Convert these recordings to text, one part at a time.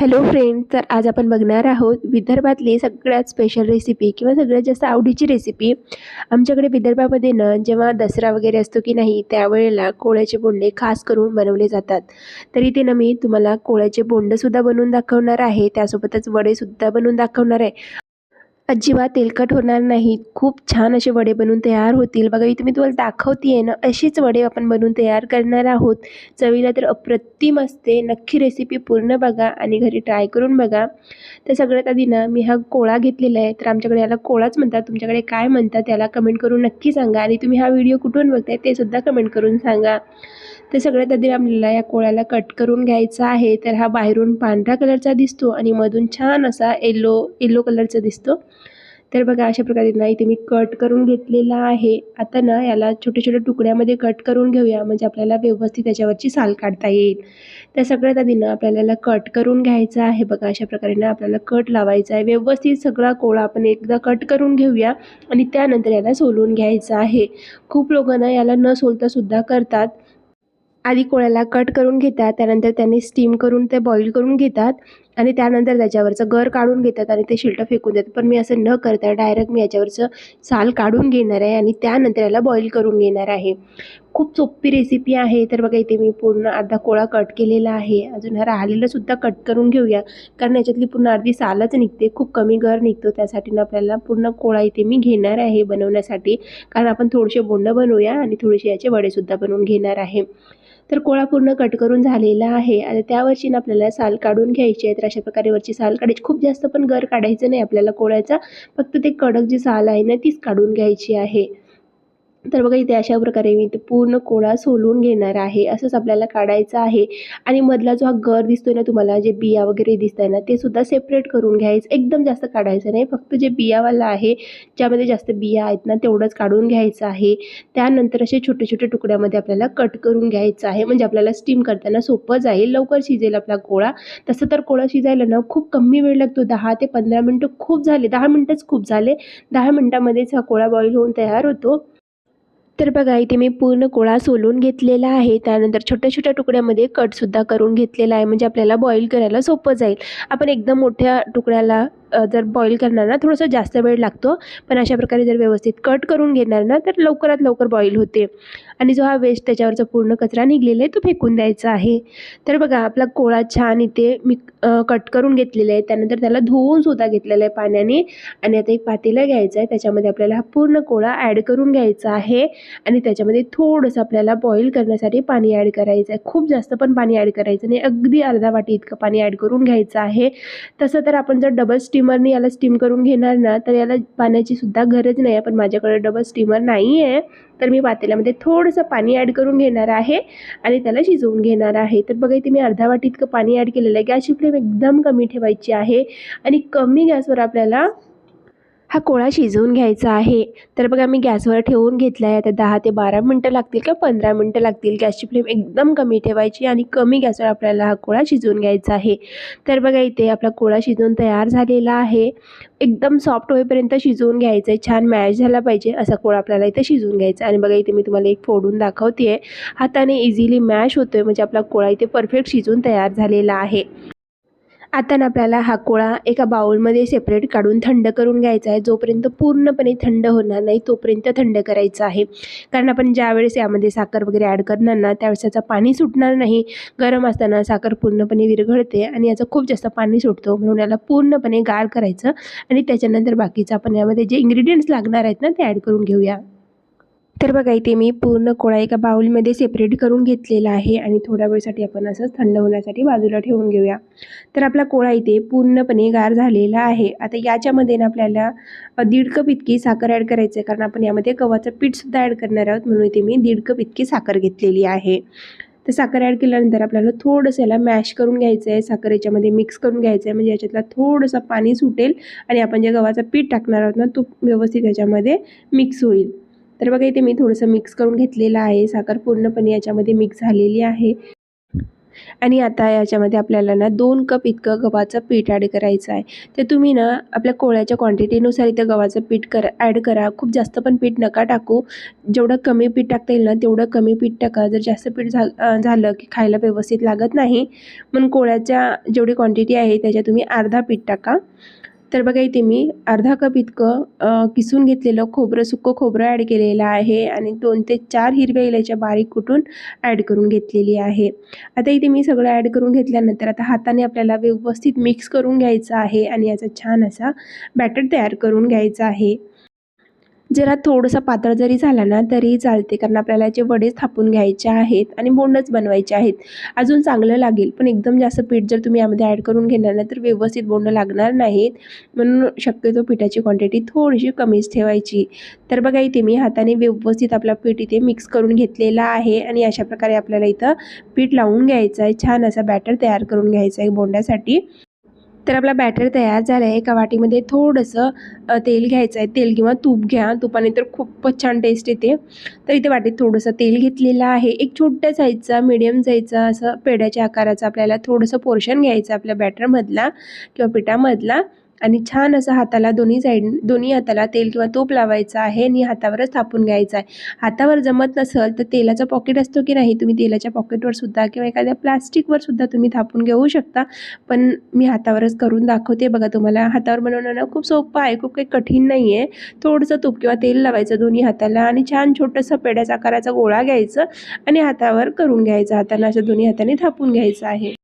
Hello friend तर आज आपण बघणार आहोत विदर्भातली सगळ्यात स्पेशल रेसिपी किंवा सगळ्यात जास्त आवडीची रेसिपी आमच्याकडे विदर्भामध्ये ना जेव्हा दसरा वगैरे असतो की नाही त्यावेळेला कोळ्याचे बोंडे खास करून बनवले जातात. तर इथे ना मी तुम्हाला कोळ्याचे बोंडंसुद्धा बनवून दाखवणार आहे. त्यासोबतच वडेसुद्धा बनवून दाखवणार आहे. अजिबात तेलकट होणार नाहीत खूप छान असे वडे बनवून तयार होतील. बघा इथे मी तुम्हाला दाखवते आहे ना असेच वडे आपण बनवून तयार करणार आहोत. चवीला तर अप्रतिम असते. नक्की रेसिपी पूर्ण बघा आणि घरी ट्राय करून बघा. तर सगळ्यात आधी ना मी हा कोळा घेतलेला आहे. तर आमच्याकडे याला कोळाच म्हणतात. तुमच्याकडे काय म्हणतात याला कमेंट करून नक्की सांगा. आणि तुम्ही हा व्हिडिओ कुठून बघताय ते सुद्धा कमेंट करून सांगा. तर सगळ्यात आधी आपल्याला या कोळ्याला कट करून घ्यायचा आहे. तर हा बाहेरून पांढरा कलरचा दिसतो आणि मधून छान असा येलो येल्लो कलरचा दिसतो. तर बघा अशा प्रकारे ना इथे मी कट करून घेतलेला आहे. आता ना याला छोट्या छोट्या तुकड्यामध्ये कट करून घेऊया. म्हणजे आपल्याला व्यवस्थित त्याच्यावरची साल काढता येईल. तर सगळ्यात आधी ना आपल्याला कट करून घ्यायचं आहे. बघा अशा प्रकारे ना आपल्याला कट लावायचा आहे. व्यवस्थित सगळा कोळा आपण एकदा कट करून घेऊया आणि त्यानंतर याला सोलून घ्यायचं आहे. खूप लोकांना याला न सोलतासुद्धा करतात. आधी कोळ्याला कट करून घेतात त्यानंतर त्यांनी स्टीम करून ते बॉईल करून घेतात. आणि त्यानंतर त्याच्यावरचं गर काढून घेतात आणि ते शिल्टं फेकून देतात. पण मी असं न करता डायरेक्ट मी याच्यावरचं साल काढून घेणार आहे आणि त्यानंतर याला बॉईल करून घेणार आहे. खूप सोपी रेसिपी आहे. तर बघा इथे मी पूर्ण अर्धा कोळा कट केलेला आहे. अजून हा राहिलेलासुद्धा कट करून घेऊया. कारण याच्यातली पूर्ण अर्धी सालच निघते. खूप कमी गर निघतो. त्यासाठी ना आपल्याला पूर्ण कोळा इथे मी घेणार आहे बनवण्यासाठी. कारण आपण थोडेसे बोंडं बनवूया आणि थोडेसे याचे वडेसुद्धा बनवून घेणार आहे. तर कोळा पूर्ण कट करून झालेला आहे. आणि त्यावरची ना आपल्याला साल काढून घ्यायची आहे. तर अशा प्रकारे वरची साल काढायची. खूप जास्त पण गर काढायचं नाही आपल्याला कोळ्याचा. फक्त ते कडक जी साल आहे ना तीच काढून घ्यायची आहे. तर बघा इथे अशा प्रकारे मी ते पूर्ण कोळा सोलून घेणार आहे. असंच आपल्याला काढायचं आहे. आणि मधला जो हा गर दिसतोय ना तुम्हाला जे बिया वगैरे दिसत आहे ना ते सुद्धा सेपरेट करून घ्यायचं. एकदम जास्त काढायचं नाही. फक्त जे बियावाला आहे ज्यामध्ये जास्त बिया आहेत ना तेवढंच काढून घ्यायचं आहे. त्यानंतर असे छोटे छोटे तुकड्यामध्ये आपल्याला कट करून घ्यायचं आहे. म्हणजे आपल्याला स्टीम करताना सोपं जाईल. लवकर शिजेल आपला कोळा. तसं तर कोळा शिजायला ना खूप कमी वेळ लागतो. दहा ते पंधरा मिनटं खूप झाले. दहा मिनटंच खूप झाले. दहा मिनटामध्येच हा कोळा बॉईल होऊन तयार होतो. तर बघा इथे मी पूर्ण कोळा सोलून घेतलेला आहे. त्यानंतर छोट्या छोट्या तुकड्यामध्ये कटसुद्धा करून घेतलेला आहे. म्हणजे आपल्याला बॉईल करायला सोपं जाईल. आपण एकदम मोठ्या तुकड्याला जर बॉईल करणार ना थोडंसं जास्त वेळ लागतो. पण अशा प्रकारे जर व्यवस्थित कट करून घेणार ना तर लवकरात लवकर बॉईल होते. आणि जो हा वेस्ट त्याच्यावरचा पूर्ण कचरा निघलेला आहे तो फेकून द्यायचा आहे. तर बघा आपला कोळा छान इथे मी कट करून घेतलेला आहे. त्यानंतर त्याला धुवून सुद्धा घेतलेला आहे पाण्याने. आणि आता एक पातेला घ्यायचं आहे. त्याच्यामध्ये आपल्याला हा पूर्ण कोळा ॲड करून घ्यायचा आहे. आणि त्याच्यामध्ये थोडंसं आपल्याला बॉईल करण्यासाठी पाणी ॲड करायचं आहे. खूप जास्त पण पाणी ॲड करायचं नाही. अगदी अर्धा वाटी इतकं पाणी ॲड करून घ्यायचं आहे. तसं तर आपण जर डबल स्टीमरने याला स्टीम करून घेणार ना तर याला पाण्याची सुद्धा गरज नाही आहे. पण माझ्याकडे डबल स्टीमर नाही आहे तर मी पातेल्यामध्ये थोडंसं पाणी ॲड करून घेणार आहे आणि त्याला शिजवून घेणार आहे. तर बघा इथे मी अर्धा वाटी इतकं पाणी ॲड केलेलं आहे. गॅसची फ्लेम एकदम कमी ठेवायची आहे आणि कमी गॅसवर आपल्याला हा कोळा शिजवून घ्यायचा आहे. तर बघा मी गॅसवर ठेवून घेतला आहे आता दहा ते बारा मिनटं लागतील का? पंधरा मिनटं लागतील. गॅसची फ्लेम एकदम कमी ठेवायची आणि कमी गॅसवर आपल्याला हा कोळा शिजवून घ्यायचा आहे. तर बघा इथे आपला कोळा शिजवून तयार झालेला आहे. एकदम सॉफ्ट होईपर्यंत शिजवून घ्यायचं आहे छान मॅश झाला पाहिजे. असा कोळा आपल्याला इथे शिजवून घ्यायचा आणि बघा इथे मी तुम्हाला एक फोडून दाखवते आहे हाताने इझिली मॅश होतो आहे म्हणजे आपला कोळा इथे परफेक्ट शिजून तयार झालेला आहे. आता आपल्याला हा कोळा एका बाउलमध्ये सेपरेट काढून थंड करून घ्यायचा आहे. जोपर्यंत पूर्णपणे थंड होणार नाही तोपर्यंत थंड करायचं आहे. कारण आपण ज्यावेळेस यामध्ये साखर वगैरे ॲड करणार ना त्यावेळेस याचं पाणी सुटणार नाही. गरम असताना साखर पूर्णपणे विरघळते आणि याचं खूप जास्त पाणी सुटतो. म्हणून याला पूर्णपणे गार करायचं आणि त्याच्यानंतर बाकीचं आपण यामध्ये जे इन्ग्रेडियंट्स लागणार आहेत ना ते ॲड करून घेऊया. तर बघा इथे मी पूर्ण कोळा एका बाऊलमध्ये सेपरेट करून घेतलेला आहे आणि थोड्या वेळसाठी आपण असंच थंड होण्यासाठी बाजूला ठेवून घेऊया. तर आपला कोळा इथे पूर्णपणे गार झालेला आहे. आता याच्यामध्ये ना आपल्याला दीड कप इतकी साखर ॲड करायचं आहे. कारण आपण यामध्ये गव्हाचं पीठसुद्धा ॲड करणार आहोत. म्हणून इथे मी दीड कप इतकी साखर घेतलेली आहे. तर साखर ॲड केल्यानंतर आपल्याला थोडंसं याला मॅश करून घ्यायचं आहे साखर याच्यामध्ये मिक्स करून घ्यायचं आहे म्हणजे याच्यातला थोडंसं पाणी सुटेल आणि आपण जे गव्हाचं पीठ टाकणार आहोत ना तो व्यवस्थित याच्यामध्ये मिक्स होईल. तर बघा इथे मी थोडंसं मिक्स करून घेतलेलं आहे. साखर पूर्णपणे याच्यामध्ये मिक्स झालेली आहे. आणि आता याच्यामध्ये आपल्याला ना दोन कप इतकं गव्हाचं पीठ ॲड करायचं आहे. तर तुम्ही ना आपल्या कोळ्याच्या क्वांटिटीनुसार इथं गव्हाचं पीठ करा ॲड करा. खूप जास्त पण पीठ नका टाकू. जेवढं कमी पीठ टाकता येईल ना तेवढं कमी पीठ टाका. जर जास्त पीठ झा झालं की खायला व्यवस्थित लागत नाही म्हणून कोळ्याच्या जेवढी क्वांटिटी आहे त्याच्या तुम्ही अर्धा पीठ टाका. तर बघा इथे मी अर्धा कप इतकं किसून घेतलेलं खोबरं सुकं खोबरं ॲड केलेलं आहे आणि दोन ते चार हिरव्या इलायच्या बारीक कुटून ॲड करून घेतलेली आहे. आता इथे मी सगळं ॲड करून घेतल्यानंतर आता हाताने आपल्याला व्यवस्थित मिक्स करून घ्यायचं आहे आणि याचा छान असा बॅटर तयार करून घ्यायचा आहे. जरा थोडंसं पातळ जरी झाला ना तरी चालते. कारण आपल्याला याचे वडेच थापून घ्यायचे आहेत आणि बोंडच बनवायचे आहेत. अजून चांगलं लागेल. पण एकदम जास्त पीठ जर तुम्ही यामध्ये ॲड करून घेणार ना तर व्यवस्थित बोंड लागणार नाहीत. म्हणून शक्यतो पिठाची क्वांटिटी थोडीशी कमीच ठेवायची. तर बघा इथे मी हाताने व्यवस्थित आपला पीठ इथे मिक्स करून घेतलेला आहे. आणि अशा प्रकारे आपल्याला इथं पीठ लावून घ्यायचं आहे. छान असा बॅटर तयार करून घ्यायचा आहे बोंड्यासाठी. तर आपला बॅटर तयार झाला आहे एका वाटीमध्ये थोडंसं तेल घ्यायचं आहे तेल किंवा तूप घ्या. तुपाने तर खूपच छान टेस्ट येते. तर इथे वाटीत थोडंसं तेल घेतलेलं आहे. एक छोट्या साईजचा मिडियम साईजचा असं पेड्याच्या आकाराचा आपल्याला थोडंसं पोर्शन घ्यायचं आपल्या बॅटरमधला किंवा पिठामधला. आणि छान असं हाताला दोन्ही साईड दोन्ही हाताला तेल किंवा तूप लावायचं आहे आणि हातावरच थापून घ्यायचं आहे. हातावर जमत नसेल तर तेलाचा पॉकेट असतो की नाही तुम्ही तेलाच्या पॉकेटवर सुद्धा किंवा एखाद्या प्लास्टिकवर सुद्धा तुम्ही थापून घेऊ शकता. पण मी हातावरच करून दाखवते. बघा तुम्हाला हातावर बनवणं खूप सोपं आहे खूप काही कठीण नाही आहे थोडंसं तूप किंवा तेल लावायचं दोन्ही हाताला आणि छान छोटंसं पेड्याचा आकाराचा गोळा घ्यायचं आणि हातावर करून घ्यायचं हाताला. असं दोन्ही हाताने थापून घ्यायचं आहे.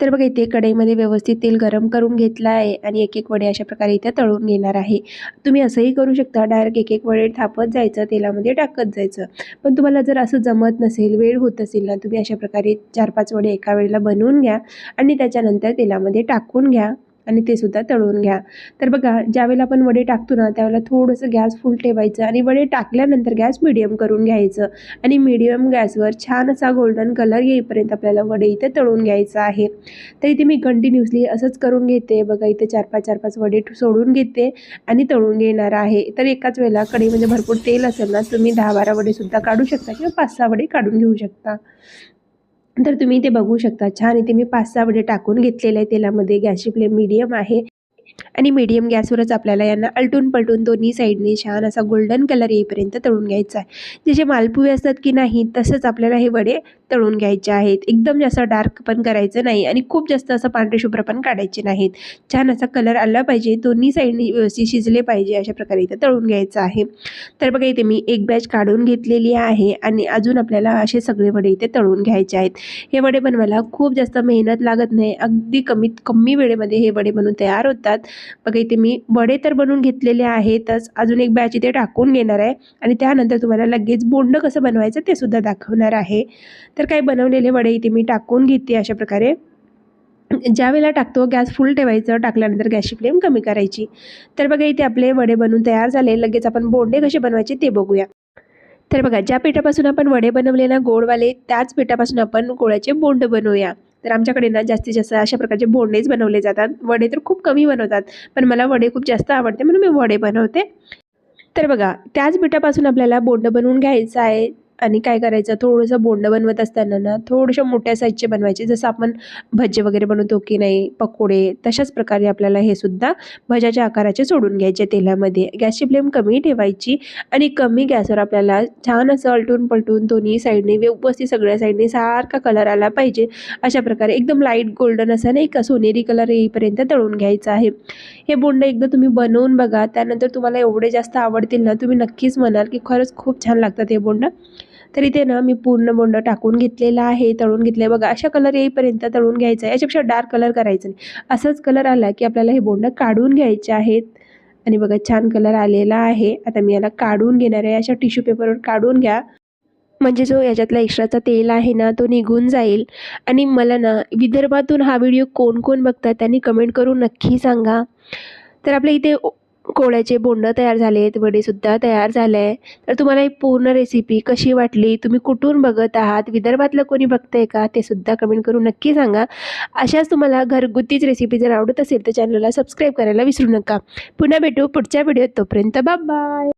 तर बघा इथे कढईमध्ये व्यवस्थित तेल गरम करून घेतलं आहे आणि एक एक वडे अशा प्रकारे इथे तळून घेणार आहे. तुम्ही असंही करू शकता डायरेक्ट एक एक वडे थापत जायचं तेलामध्ये टाकत जायचं. पण तुम्हाला जर असं जमत नसेल वेळ होत असेल ना तुम्ही अशा प्रकारे चार पाच वडे एका वेळेला बनवून घ्या आणि त्याच्यानंतर तेलामध्ये टाकून घ्या. आणि ते सुद्धा तळून घ्या. तर बघा ज्यावेळेला आपण वडे टाकतो ना त्यावेळेला थोडंसं गॅस फुल ठेवायचं आणि वडे टाकल्यानंतर गॅस मिडियम करून घ्यायचं. आणि मिडियम गॅसवर छान असा गोल्डन कलर येईपर्यंत आपल्याला वडे इथे तळून घ्यायचं आहे. तर इथे मी कंटिन्युअसली असंच करून घेते. बघा इथे चार पाच चार पाच वडे सोडून घेते आणि तळून घेणार आहे. तर एकाच वेळेला कढईमध्ये म्हणजे भरपूर तेल असेल ना तुम्ही दहा बारा वडेसुद्धा काढू शकता किंवा पाच सहा वडे काढून घेऊ शकता. तर तुम्ही इथे बघू शकता. छान इथे मी पाच सहा वडे टाकून घेतलेले आहे. तेलामध्ये गॅसची फ्लेम मीडियम आहे. आणि मीडियम गॅसवरच आपल्याला यांना अलटून पलटून दोन्ही साईडने छान असा गोल्डन कलर येईपर्यंत तळून घ्यायचा आहे. जसे जे मालपुवे असतात की नाही तसंच आपल्याला हे वडे तळून घ्यायचे आहेत. एकदम जास्त डार्क पण करायचं नाही आणि खूप जास्त असं पांढरे शुभ्र पण काढायचे नाहीत. छान असा कलर आला पाहिजे दोन्ही साईडने व्यवस्थित शिजले पाहिजे अशा प्रकारे इथं तळून घ्यायचं आहे. तर बघा इथे मी एक बॅच काढून घेतलेली आहे आणि अजून आपल्याला असे सगळे वडे इथे तळून घ्यायचे आहेत. हे वडे बनवायला खूप जास्त मेहनत लागत नाही. अगदी कमीत कमी वेळेमध्ये हे वडे बनवून तयार होतात. बघा इथे मी वडे तर बनवून घेतलेले आहेतच. अजून एक बॅच इथे टाकून घेणार आहे. आणि त्यानंतर तुम्हाला लगेच बोंड कसं बनवायचं ते सुद्धा दाखवणार आहे. तर काही बनवलेले वडे इथे मी टाकून घेते अशा प्रकारे. ज्या वेळेला टाकतो गॅस फुल ठेवायचं टाकल्यानंतर गॅसची फ्लेम कमी करायची. तर बघा इथे आपले वडे बनवून तयार झाले. लगेच आपण बोंडे कसे बनवायचे ते बघूया. तर बघा ज्या पिठापासून आपण वडे बनवले ना गोडवाले त्याच पिठापासून आपण गोळ्याचे बोंड बनवूया. तर आमच्याकडे ना जास्तीत जास्त अशा प्रकारचे बोंडेच बनवले जातात. वडे तर खूप कमी बनवतात पण मला वडे खूप जास्त आवडते म्हणून मी वडे बनवते. तर बघा त्याच पिठापासून आपल्याला बोंड बनवून घ्यायचं आहे. आणि काय करायचं? थोडंसं बोंड बनवत असताना ना थोडंसं मोठ्या साईजचे बनवायचे. जसं आपण भजे वगैरे बनवतो की नाही पकोडे तशाच प्रकारे आपल्याला हे सुद्धा भज्याच्या आकाराचे सोडून घ्यायचे तेलामध्ये. गॅसची फ्लेम कमी ठेवायची आणि कमी गॅसवर आपल्याला छान असं अलटून पलटून दोन्ही साईडने व्यवस्थित सगळ्या साईडने सारखा कलर आला पाहिजे. अशा प्रकारे एकदम लाइट गोल्डन असा नाही का सोनेरी कलर येईपर्यंत तळून घ्यायचा आहे. हे बोंड एकदा तुम्ही बनवून बघा. त्यानंतर तुम्हाला एवढे जास्त आवडतील ना तुम्ही नक्कीच म्हणाल की खरंच खूप छान लागतात हे बोंड. तर इथे ना मी पूर्ण बोंड टाकून घेतलेला आहे तळून घेतले बघा अशा कलर येईपर्यंत तळून घ्यायचं आहे. याच्यापेक्षा डार्क कलर करायचं नाही. असाच कलर आला की आपल्याला हे बोंड काढून घ्यायचे आहेत. आणि बघा छान कलर आलेला आहे. आता मी याला काढून घेणार आहे. अशा टिश्यू पेपरवर काढून घ्या. म्हणजे जो याच्यातला एक्स्ट्राचा तेल आहे ना तो निघून जाईल. आणि मला ना विदर्भातून हा व्हिडिओ कोण कोण बघतात त्यांनी कमेंट करून नक्की सांगा. तर आपल्या इथे ओ- कोळ्याचे बोंडं तयार झाले आहेत वडेसुद्धा तयार झाले आहे तर तुम्हाला ही पूर्ण रेसिपी कशी वाटली? तुम्ही कुठून बघत आहात? विदर्भातलं कोणी बघतंय का? ते सुद्धा कमेंट करून नक्की सांगा. अशाच तुम्हाला घरगुतीच रेसिपी जर आवडत असेल तर चॅनलला सबस्क्राईब करायला विसरू नका. पुन्हा भेटू पुढच्या व्हिडिओत तोपर्यंत बाय